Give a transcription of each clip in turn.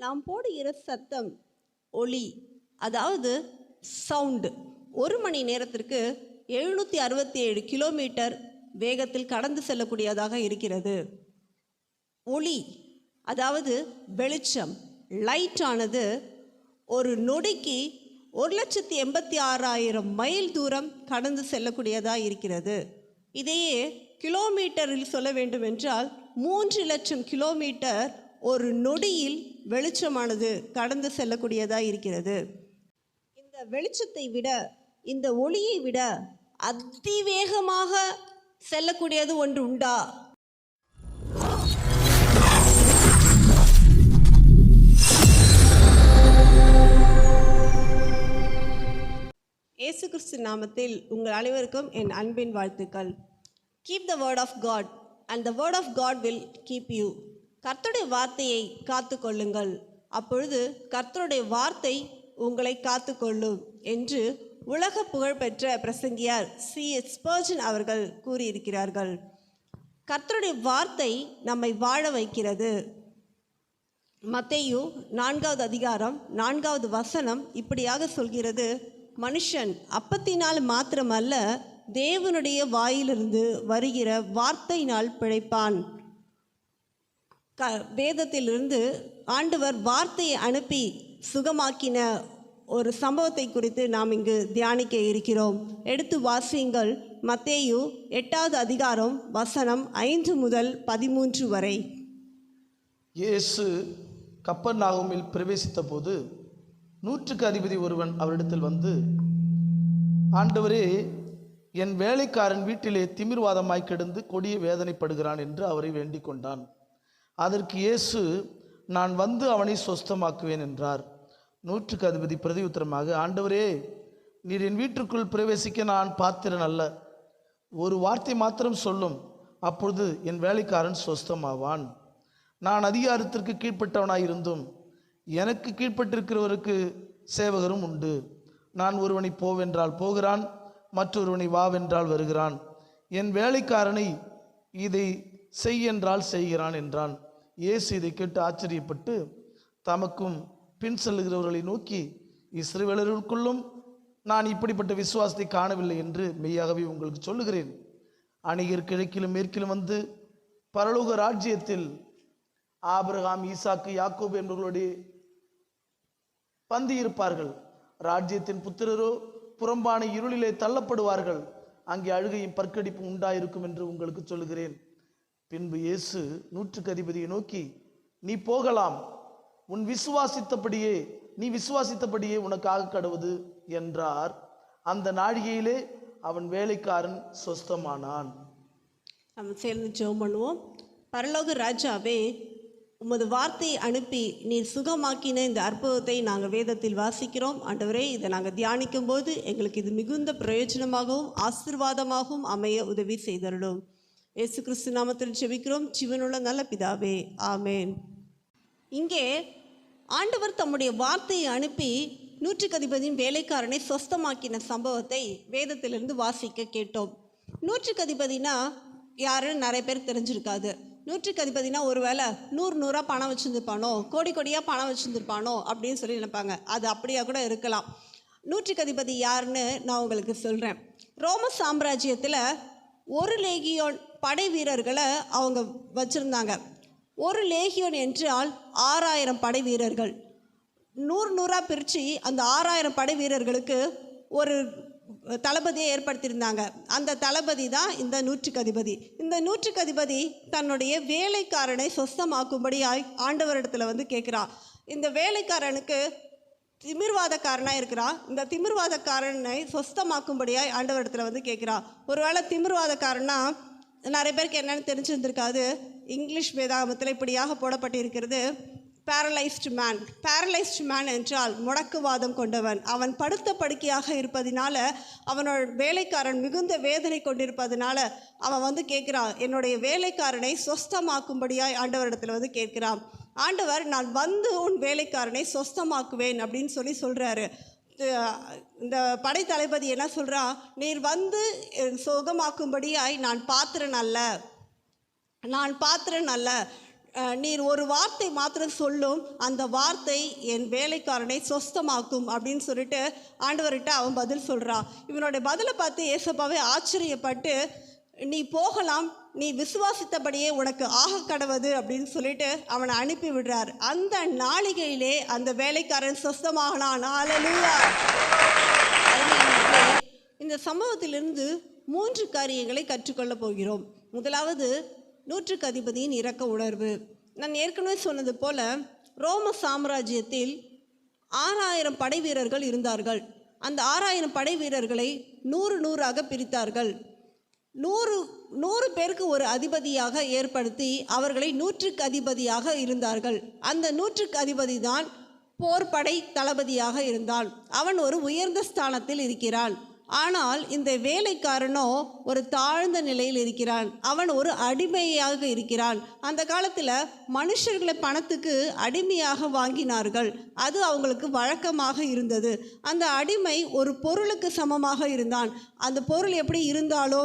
நாம் போடுகிற சத்தம் ஒளி அதாவது சவுண்டு. ஒரு மணி நேரத்திற்கு எழுநூற்றி அறுபத்தி ஏழு கிலோமீட்டர் வேகத்தில் கடந்து செல்லக்கூடியதாக இருக்கிறது. ஒளி அதாவது வெளிச்சம் லைட் ஆனது ஒரு நொடிக்கு ஒரு லட்சத்தி எண்பத்தி ஆறாயிரம் மைல் தூரம் கடந்து செல்லக்கூடியதாக இருக்கிறது. இதையே கிலோமீட்டரில் சொல்ல வேண்டுமென்றால் மூன்று லட்சம் கிலோமீட்டர் ஒரு நொடியில் வெளிச்சமானது கடந்து செல்லக்கூடியதாக இருக்கிறது. இந்த வெளிச்சத்தை விட இந்த ஒளியை விட அதிவேகமாக செல்லக்கூடியது ஒன்று உண்டா? இயேசு கிறிஸ்து நாமத்தில் உங்கள் அனைவருக்கும் என் அன்பின் வாழ்த்துக்கள். Keep the word of God and the word of God will keep you கர்த்தருடைய வார்த்தையை காத்து கொள்ளுங்கள் அப்பொழுது கர்த்தருடைய வார்த்தை உங்களை காத்துக்கொள்ளும் என்று உலக புகழ்பெற்ற பிரசங்கியார் சி. எஸ் பர்ஜன் அவர்கள் கூறியிருக்கிறார்கள். கர்த்தருடைய வார்த்தை நம்மை வாழ வைக்கிறது. மத்தையு நான்காவது அதிகாரம் நான்காவது வசனம் இப்படியாக சொல்கிறது. மனுஷன் அப்பத்தினால் மாத்திரமல்ல தேவனுடைய வாயிலிருந்து வருகிற வார்த்தையினால் பிழைப்பான். க வேதத்திலிருந்து ஆண்டவர் வார்த்தையை அனுப்பி சுகமாக்கின ஒரு சம்பவத்தை குறித்து நாம் இங்கு தியானிக்க இருக்கிறோம். எடுத்து வாசியுங்கள். மத்தேயு எட்டாவது அதிகாரம் வசனம் ஐந்து முதல் பதிமூன்று வரை. இயேசு கப்பர்நாகூமில் பிரவேசித்த போது நூற்றுக்கு அதிபதி ஒருவன் அவரிடத்தில் வந்து ஆண்டவரே என் வேலைக்காரன் வீட்டிலே திமிர்வாதமாய் கிடந்து கொடிய வேதனைப்படுகிறான் என்று அவரை வேண்டிக் கொண்டான் அதற்கு இயேசு நான் வந்து அவனை சொஸ்தமாக்குவேன் என்றார். நூற்றுக்கு அதிபதி பிரதி உத்தரமாக ஆண்டவரே நீர் என் வீட்டுக்குள் பிரவேசிக்க நான் பாத்திரன் அல்ல. ஒரு வார்த்தை மாத்திரம் சொல்லும். அப்பொழுது என் வேலைக்காரன் சொஸ்தமாவான். நான் அதிகாரத்திற்கு கீழ்ப்பட்டவனாய் இருந்தும் எனக்கு கீழ்ப்பட்டிருக்கிறவருக்கு சேவகரும் உண்டு. நான் ஒருவனை போவென்றால் போகிறான் மற்றொருவனை வாவென்றால் வருகிறான். என் வேலைக்காரனை இதை செய் என்றால் செய்கிறான் என்றான். இயேசு இதை கேட்டு ஆச்சரியப்பட்டு தமக்கும் பின் செல்லுகிறவர்களை நோக்கி இஸ்ரவேலருக்குள்ளும் நான் இப்படிப்பட்ட விசுவாசத்தை காணவில்லை என்று மெய்யாகவே உங்களுக்கு சொல்லுகிறேன். அணிகர் கிழக்கிலும் மேற்கிலும் வந்து பரலோக ராஜ்யத்தில் ஆபிரகாம் ஈசாக்கு யாக்கோபு என்பவர்களுடைய பந்தியிருப்பார்கள் ராஜ்யத்தின் புத்திரரோ புறம்பான இருளிலே தள்ளப்படுவார்கள். அங்கே அழுகையும் பற்கடிப்பும் உண்டாயிருக்கும் என்று உங்களுக்கு சொல்லுகிறேன். பின்பு இயேசு நூற்றுக்கு அதிபதியை நோக்கி நீ போகலாம். உன் விசுவாசித்தபடியே நீ விசுவாசித்தபடியே உனக்காக கடவுது என்றார். அந்த நாழிகையிலே அவன் வேலைக்காரன் சொஸ்தமானான். நம்ம சேர்ந்து ஜோம் பண்ணுவோம். பரலோக ராஜாவே உமது வார்த்தையை அனுப்பி நீர் சுகமாக்கின இந்த அற்புதத்தை நாங்கள் வேதத்தில் வாசிக்கிறோம். ஆண்டவரே இதை நாங்கள் தியானிக்கும் போது எங்களுக்கு இது மிகுந்த பிரயோஜனமாகவும் ஆசீர்வாதமாகவும் அமைய உதவி செய்தருளும். இயேசு கிறிஸ்து நாமத்தில் ஜெபிக்கிறோம். ஜீவனுள்ள நல்ல பிதாவே ஆமேன். இங்கே ஆண்டவர் தம்முடைய வார்த்தையை அனுப்பி நூற்றுக்கு அதிபதியின் வேலைக்காரனை சொஸ்தமாக்கின சம்பவத்தை வேதத்திலிருந்து வாசிக்க கேட்டோம். நூற்றுக்கு அதிபதினா யாருன்னு நிறைய பேர் தெரிஞ்சிருக்காது. நூற்றுக்கு அதிபதினா ஒருவேளை நூறு நூறாக பணம் வச்சுருந்துருப்பானோ கோடி கோடியாக பணம் வச்சுருந்துருப்பானோ அப்படின்னு சொல்லி நினைப்பாங்க. அது அப்படியா கூட இருக்கலாம். நூற்றுக்கு அதிபதி யாருன்னு நான் உங்களுக்கு சொல்கிறேன் ரோம சாம்ராஜ்யத்தில் ஒரு லேகியோன் படை வீரர்களை அவங்க வச்சுருந்தாங்க. ஒரு லேகியோன் என்றால் ஆறாயிரம் படை வீரர்கள். நூறு நூறாக பிரித்து அந்த ஆறாயிரம் படை வீரர்களுக்கு ஒரு தளபதியை ஏற்படுத்தியிருந்தாங்க. அந்த தளபதி தான் இந்த நூற்றுக்கு அதிபதி. இந்த நூற்றுக்கு அதிபதி தன்னுடைய வேலைக்காரனை சொஸ்தமாக்கும்படி ஆண்டவரிடத்தில் வந்து கேட்குறான் இந்த வேலைக்காரனுக்கு திமிர்வாதக்காரனாக இருக்கிறான் இந்த திமிர்வாதக்காரனை சொஸ்தமாக்கும்படியாய் ஆண்டவரிடத்தில் வந்து கேட்குறான் ஒருவேளை திமிர்வாதக்காரனா நிறைய பேருக்கு என்னென்னு தெரிஞ்சிருந்திருக்காது. இங்கிலீஷ் வேதாகமத்தில் இப்படியாக போடப்பட்டிருக்கிறது. பேரலைஸ்டு மேன் பேரலைஸ்டு மேன் என்றால் முடக்குவாதம் கொண்டவன். அவன் படுத்த படுக்கையாக இருப்பதினால அவனோட வேலைக்காரன் மிகுந்த வேதனை கொண்டிருப்பதனால அவன் வந்து கேட்குறான் என்னுடைய வேலைக்காரனை சொஸ்தமாக்கும்படியாய் ஆண்டவரிடத்தில் வந்து கேட்குறான். ஆண்டவர் நான் வந்து உன் வேலைக்காரனை சொஸ்தமாக்குவேன் அப்படின்னு சொல்லி சொல்கிறாரு இந்த படைத்தளபதி என்ன சொல்கிறா நீர் வந்து சுகமாக்கும்படியாய் நான் பாத்திரன் அல்ல. நான் பாத்திரன் அல்ல. நீர் ஒரு வார்த்தை மாத்திரம் சொல்லும் அந்த வார்த்தை என் வேலைக்காரனை சொஸ்தமாக்கும் அப்படின்னு சொல்லிட்டு ஆண்டவர்கிட்ட அவன் பதில் சொல்கிறான் இவனுடைய பதிலை பார்த்து ஏசப்பாவே ஆச்சரியப்பட்டு நீ போகலாம் நீ விசுவாசித்தபடியே உனக்கு ஆக கடவது அப்படின்னு சொல்லிட்டு அவனை அனுப்பி விடுறார். அந்த நாளிகையிலே அந்த வேலைக்காரன் சொஸ்தமாகனான். ஹalleluya. இந்த சம்பவத்திலிருந்து மூன்று காரியங்களை கற்றுக்கொள்ளப் போகிறோம். முதலாவது நூற்றுக்கு அதிபதியின் இரக்க உணர்வு. நான் ஏற்கனவே சொன்னது போல ரோம சாம்ராஜ்யத்தில் ஆறாயிரம் படை வீரர்கள் இருந்தார்கள். அந்த ஆறாயிரம் படை வீரர்களை நூறு நூறாக பிரித்தார்கள். நூறு நூறு பேருக்கு ஒரு அதிபதியாக ஏற்படுத்தி அவர்களை நூற்றுக்கு அதிபதியாக இருந்தார்கள். அந்த நூற்றுக்கு அதிபதி தான் போர்படை தளபதியாக இருந்தான். அவன் ஒரு உயர்ந்த ஸ்தானத்தில் இருக்கிறான். ஆனால் இந்த வேலைக்காரனோ ஒரு தாழ்ந்த நிலையில் இருக்கிறான். அவன் ஒரு அடிமையாக இருக்கிறான். அந்த காலத்தில் மனுஷர்களை பணத்துக்கு அடிமையாக வாங்கினார்கள். அது அவங்களுக்கு வழக்கமாக இருந்தது. அந்த அடிமை ஒரு பொருளுக்கு சமமாக இருந்தான். அந்த பொருள் எப்படி இருந்தாலோ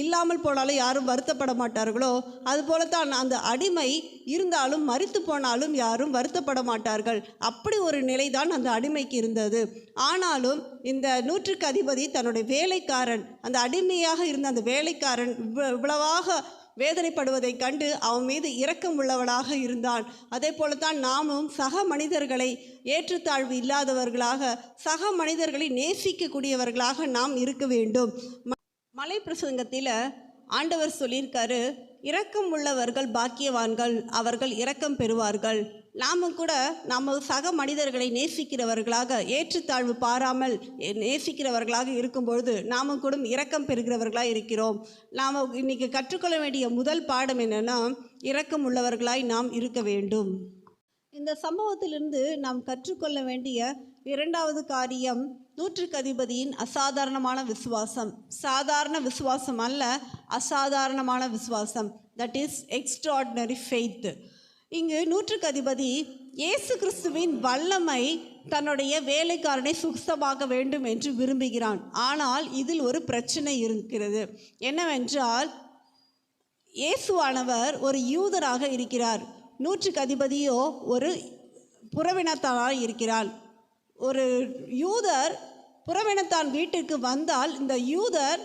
இல்லாமல் போனாலும் யாரும் வருத்தப்பட மாட்டார்களோ? அதுபோலத்தான் அந்த அடிமை இருந்தாலும் மறித்து போனாலும் யாரும் வருத்தப்பட மாட்டார்கள். அப்படி ஒரு நிலை தான் அந்த அடிமைக்கு இருந்தது. ஆனாலும் இந்த நூற்றுக்கு அதிபதி தன்னுடைய வேலைக்காரன் அந்த அடிமையாக இருந்த அந்த வேலைக்காரன் இவ்வளவாக வேதனைப்படுவதைக் கண்டு அவன் மீது இரக்கம் உள்ளவனாக இருந்தான். அதே போலத்தான் நாமும் சக மனிதர்களை ஏற்றுத்தாழ்வு இல்லாதவர்களாக சக மனிதர்களை நேசிக்கக்கூடியவர்களாக நாம் இருக்க வேண்டும். மலை பிரசங்கத்தில் ஆண்டவர் சொல்லியிருக்காரு இரக்கம் உள்ளவர்கள் பாக்கியவான்கள் அவர்கள் இரக்கம் பெறுவார்கள். நாமும் கூட நம்ம சக மனிதர்களை நேசிக்கிறவர்களாக ஏற்றுத்தாழ்வு பாராமல் நேசிக்கிறவர்களாக இருக்கும் பொழுது கூட இரக்கம் பெறுகிறவர்களாக இருக்கிறோம். நாம் இன்னைக்கு கற்றுக்கொள்ள வேண்டிய முதல் பாடம் என்னென்னா இரக்கம் உள்ளவர்களாய் நாம் இருக்க வேண்டும். இந்த சம்பவத்திலிருந்து நாம் கற்றுக்கொள்ள வேண்டிய இரண்டாவது காரியம் நூற்றுக்கு அதிபதியின் அசாதாரணமான விசுவாசம். சாதாரண விசுவாசம் அல்ல அசாதாரணமான விசுவாசம். தட் இஸ் எக்ஸ்ட்ராடினரி ஃபெய்த் இங்கு நூற்றுக்கு அதிபதி இயேசு கிறிஸ்துவின் வல்லமை தன்னுடைய வேலைக்காரனை சுத்தமாக்க வேண்டும் என்று விரும்புகிறான். ஆனால் இதில் ஒரு பிரச்சனை இருக்கிறது. என்னவென்றால் இயேசுவானவர் ஒரு யூதராக இருக்கிறார். நூற்றுக்கு அதிபதியோ ஒரு புறவினத்தாராக இருக்கிறார். ஒரு யூதர் புறவினத்தான் வீட்டிற்கு வந்தால் இந்த யூதர்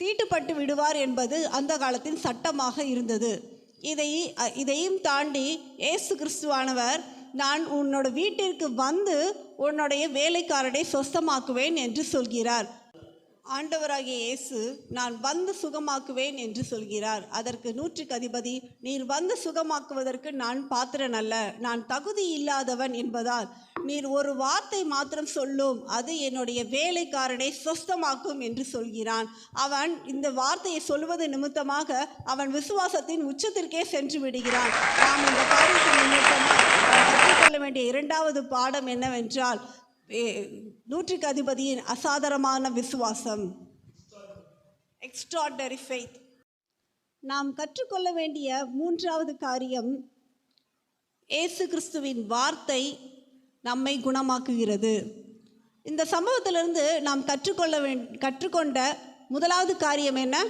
தீட்டுப்பட்டு விடுவார் என்பது அந்த காலத்தின் சட்டமாக இருந்தது. இதை இதையும் தாண்டி ஏசு கிறிஸ்துவானவர் நான் உன்னோட வீட்டிற்கு வந்து உன்னுடைய வேலைக்காரனை சொஸ்தமாக்குவேன் என்று சொல்கிறார். ஆண்டவராகிய இயேசு நான் வந்து சுகமாக்குவேன் என்று சொல்கிறார். அதற்கு நூற்றுக்கு அதிபதி நீர் வந்து சுகமாக்குவதற்கு நான் பாத்திரன் அல்ல நான் தகுதி இல்லாதவன் என்பதால் நீர் ஒரு வார்த்தை மாத்திரம் சொல்லும் அது என்னுடைய வேலைக்காரனை சொஸ்தமாக்கும் என்று சொல்கிறான். அவன் இந்த வார்த்தையை சொல்வது நிமித்தமாக அவன் விசுவாசத்தின் உச்சத்திற்கே சென்று விடுகிறான். நாம் இந்த காரியத்தின் நிமித்தமாக கற்றுக்கொள்ள வேண்டிய இரண்டாவது பாடம் என்னவென்றால் நூற்றுக்கு அதிபதியின் அசாதாரணமான விசுவாசம். எக்ஸ்ட்ராடரி ஃபெய்த் நாம் கற்றுக்கொள்ள வேண்டிய மூன்றாவது காரியம் இயேசு கிறிஸ்துவின் வார்த்தை நம்மை குணமாக்குகிறது. இந்த சம்பவத்திலிருந்து நாம் கற்றுக்கொள்ள வே கற்றுக்கொண்ட முதலாவது காரியம் என்ன?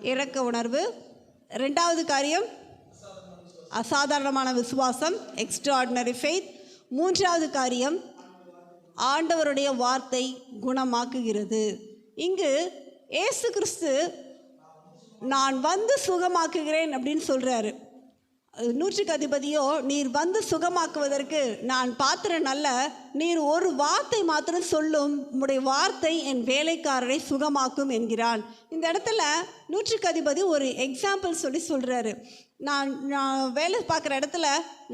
இரக்க உணர்வு. ரெண்டாவது காரியம் அசாதாரணமான விசுவாசம் எக்ஸ்ட்ராடினரி ஃபெய்த் மூன்றாவது காரியம் ஆண்டவருடைய வார்த்தை குணமாக்குகிறது. இங்கு ஏசு கிறிஸ்து நான் வந்து சுகமாக்குகிறேன் அப்படின்னு சொல்கிறாரு நூற்றுக்கு அதிபதியோ நீர் வந்து சுகமாக்குவதற்கு நான் பாத்திரம் நல்ல நீர் ஒரு வார்த்தை மாத்திரம் சொல்லும் உம்முடைய வார்த்தை என் வேலைக்காரரை சுகமாக்கும் என்கிறான். இந்த இடத்துல நூற்றுக்கு அதிபதி ஒரு எக்ஸாம்பிள் சொல்லி சொல்கிறாரு நான் நான் வேலை பார்க்குற இடத்துல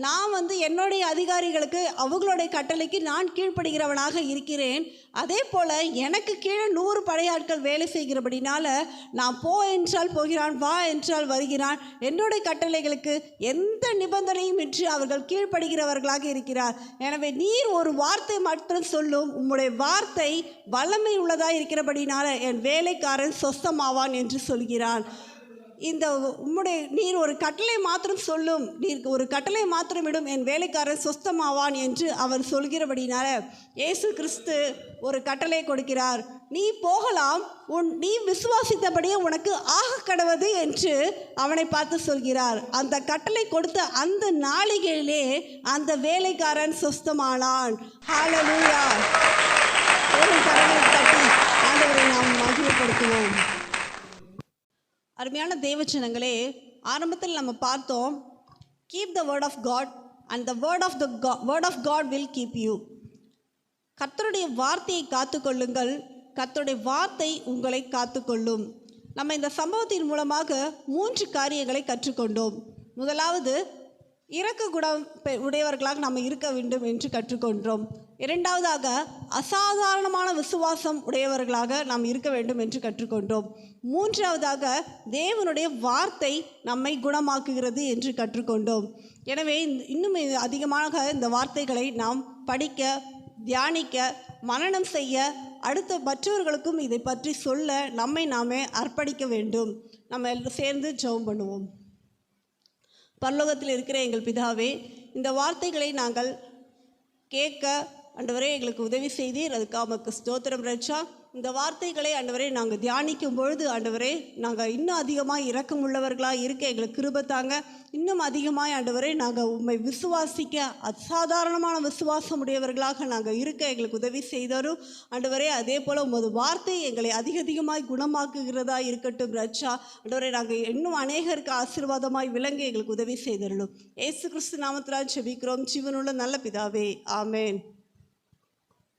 நான் வந்து என்னுடைய அதிகாரிகளுக்கு அவங்களுடைய கட்டளைக்கு நான் கீழ்ப்படுகிறவனாக இருக்கிறேன். அதே போல் எனக்கு கீழே நூறு படையாட்கள் வேலை செய்கிறபடினால நான் போ என்றால் போகிறான் வா என்றால் வருகிறான். என்னுடைய கட்டளைகளுக்கு எந்த நிபந்தனையும் இன்றி அவர்கள் கீழ்ப்படுகிறவர்களாக இருக்கிறார். எனவே நீர் ஒரு வார்த்தை மட்டும் சொல்லும். உம்முடைய வார்த்தை வல்லமை உள்ளதாக இருக்கிறபடினால என் வேலைக்காரன் சொஸ்தமாவான் என்று சொல்கிறான். இந்த உம்முடைய நீர் ஒரு கட்டளை மாத்திரம் சொல்லும். நீர் ஒரு கட்டளை மாத்திரம் இடும் என் வேலைக்காரன் சொஸ்தமாவான் என்று அவர் சொல்கிறபடினால இயேசு கிறிஸ்து ஒரு கட்டளை கொடுக்கிறார். நீ போகலாம். உன் நீ விசுவாசித்தபடியே உனக்கு ஆக கடவது என்று அவனை பார்த்து சொல்கிறார். அந்த கட்டளை கொடுத்த அந்த நாளிகையிலே அந்த வேலைக்காரன் சொஸ்தமானான். ஹalleluya ஒரு கரங்களை தட்டி ஆண்டவரை நாம் மகிமைப்படுத்துவோம். அருமையான தேவச்சனங்களே ஆரம்பத்தில் நம்ம பார்த்தோம் keep the word of God and the word of the word of God will keep you கர்த்தருடைய வார்த்தையை காத்துக்கொள்ளுங்கள் கர்த்தருடைய வார்த்தை உங்களை காத்துக்கொள்ளும். நம்ம இந்த சம்பவத்தின் மூலமாக மூன்று காரியங்களை கற்றுக்கொண்டோம். முதலாவது இறக்க குணம் பெ- உடையவர்களாக நம்ம இருக்க வேண்டும் என்று கற்றுக்கொண்டோம். இரண்டாவதாக அசாதாரணமான விசுவாசம் உடையவர்களாக நாம் இருக்க வேண்டும் என்று கற்றுக்கொண்டோம். மூன்றாவதாக தேவனுடைய வார்த்தை நம்மை குணமாக்குகிறது என்று கற்றுக்கொண்டோம். எனவே இன்னும் அதிகமாக இந்த வார்த்தைகளை நாம் படிக்க தியானிக்க மனனம் செய்ய அடுத்த மற்றவர்களுக்கும் இதை பற்றி சொல்ல நம்மை நாமே அர்ப்பணிக்க வேண்டும். நம்ம எல்லாம் சேர்ந்து ஜெபம் பண்ணுவோம். பரலோகத்தில் இருக்கிற எங்கள் பிதாவே இந்த வார்த்தைகளை நாங்கள் கேட்க அண்டவரே எங்களுக்கு உதவி செய்தீர். அதுக்காக உமக்கு ஸ்தோத்திரம் ரட்சா. இந்த வார்த்தைகளை ஆண்டவரே நாங்கள் தியானிக்கும் பொழுது ஆண்டவரே நாங்கள் இன்னும் அதிகமாக இறக்கம் உள்ளவர்களாக இருக்க எங்களுக்கு கிருபத்தாங்க இன்னும் அதிகமாக ஆண்டவரே நாங்கள் உண்மை விசுவாசிக்க அசாதாரணமான விசுவாசம் உடையவர்களாக நாங்கள் இருக்க எங்களுக்கு உதவி செய்தாரும் ஆண்டவரே அதே போல் உமது வார்த்தை எங்களை அதிக அதிகமாய் குணமாக்குகிறதா இருக்கட்டும் ரட்சா. ஆண்டவரே நாங்கள் இன்னும் அநேகருக்கு ஆசீர்வாதமாய் விளங்க எங்களுக்கு உதவி செய்தருளும். ஏசு கிறிஸ்து நாமத்தினால் செபிக்கிறோம். ஜீவனுள்ள நல்ல பிதாவே. ஆமேன்.